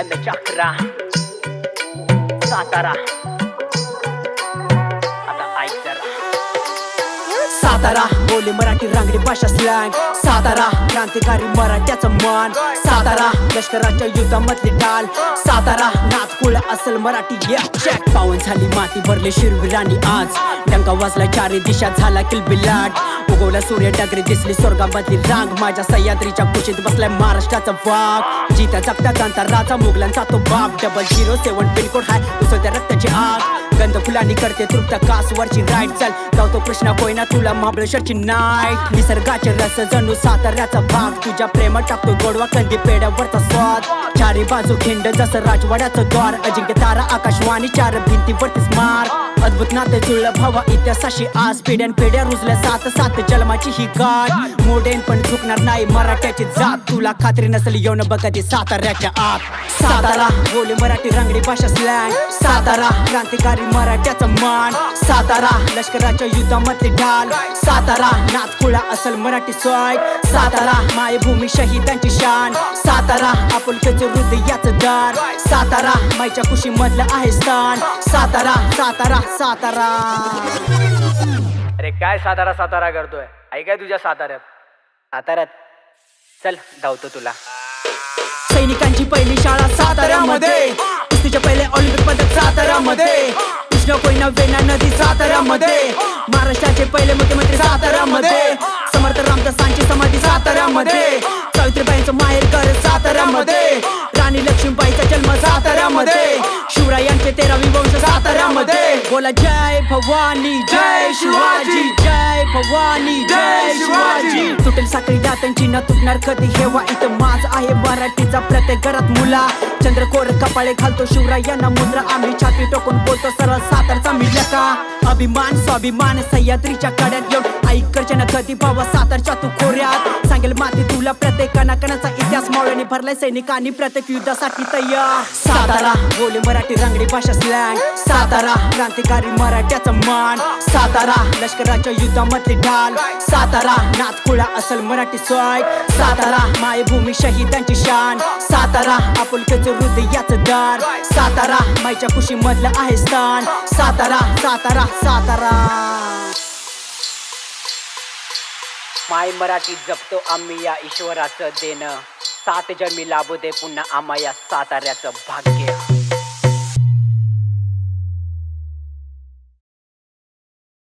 M चक्रा सातारा सातारा बोली मराठी रांगडी भाषा स्लँग सातारा क्रांतिकारी मराठ्याचं मान. सातारा लष्कराच्या युद्धामधली डाल सातारा नाथ असल मराठी yeah, check. पावन झाली माती भरले शिरविराणी आज. डंका वाजला चारी दिशा झाला किलबिलाट. उगवला सूर्य डगरी दिसली स्वर्गामधली रांग. माझ्या सह्याद्रीच्या कुशीत बसलाय महाराष्ट्राचा वाघ. जिता जगत्या जाणता राजा मुघलांचा तो बाप. Double zero seven pin code हाय. उसळत्या गंध फुलांनी करते तृप्त कासवरची राईट चल गावतो कृष्णा कोयना तुला महाबळेश्वरची नाईट निसर्गाचे रस जणू साताऱ्याचा भाग. तुझ्या प्रेमात टाकतो गोडवा कंदी पेड्यावरचा स्वाद. चारी बाजू खिंड जसं राजवाड्याचं द्वार. अजिंक्य तारा आकाशवाणी चार भिंतीवरती मार. अद्भुत नाते जुळलं भावा इतिहासाशी आज पिढ्यान पिढ्या रुजल्या सात सात जन्माची ही गाठ. मोडेन पण चुकणार नाही मराठ्याची जात. तुला खात्री नसेल येऊन बघा ती साताऱ्याच्या आत. सातारा बोले मराठी रांगडी भाषा स्लँग सातारा क्रांतिकारी मराठ्याचा मान. सातारा लष्कराच्या युद्धामध्ये ढाल. सातारा नाथकुळा असल मराठी स्वाग सातारा मायभूमी शहीदांची शान. सातारा आपुलकेचं हृदयाचं दार सातारा मायच्या कुशी मधलं आहे स्थान. सातारा सातारा सातारा। अरे काय सातारा सातारा करतोय? ऐकाय तुझ्या साताऱ्यात. साताऱ्यात. चल धावतो तुला. सैनिकांची पहिली शाळा साताऱ्यामध्ये. कुस्तीचे पहिले ऑलिम्पिक पदक साताऱ्यामध्ये. कृष्ण कोयना वेणा नदी साताऱ्यामध्ये. महाराष्ट्राचे पहिले मुख्यमंत्री साताऱ्यामध्ये. समर्थ रामदासांची समाधी साताऱ्यामध्ये. सावित्रीबाईंचं माहेर घर साताऱ्यामध्ये. राणी लक्ष्मीबाईचा जन्म साताऱ्यामध्ये. शिवरायांचे तेरावी साताऱ्यामध्ये बोला जय भवानी जय शिवाजी जय भवानी जय शिवाजी. तुटेल साखळी दातांची न तुटणार कधी हेवा इथं माझ आहे मराठीचा प्रत्येक घरात मुला. चंद्रकोर कपाळे घालतो शिवरायांना मुद्रा. आम्ही छाती टोकून बोलतो सरळ सातारचा मिळला का अभिमान स्वाभिमान सह्याद्रीच्या कड्यात येऊन. ऐकरच्या न कधी बाबा सातारच्या तू खोऱ्यात? सांगेल माती तुला प्रत्येक कणाकणाचा इतिहास. मावळ्याने भरलाय सैनिकांनी प्रत्येक युद्धासाठी तयार. सातारा बोले मराठी रांगडी भाषा स्लँग सातारा क्रांतिकारी मराठ्याचा मान. सातारा लष्कराच्या युद्धामधली ढाल. सातारा नाथकुळा असल मराठी स्वाय. सातारा मायभूमी शहीदांची शान. सातारा आपुलकेचे हृदयाचं दार. सातारा मायच्या कुशी मधलं आहे स्थान. सातारा सातारा सातारा. माय मराठी जपतो आम्ही या ईश्वराचं देणं. सात जन्मी लाभू दे पुन्हा आम्हा या साताऱ्याचं भाग्य.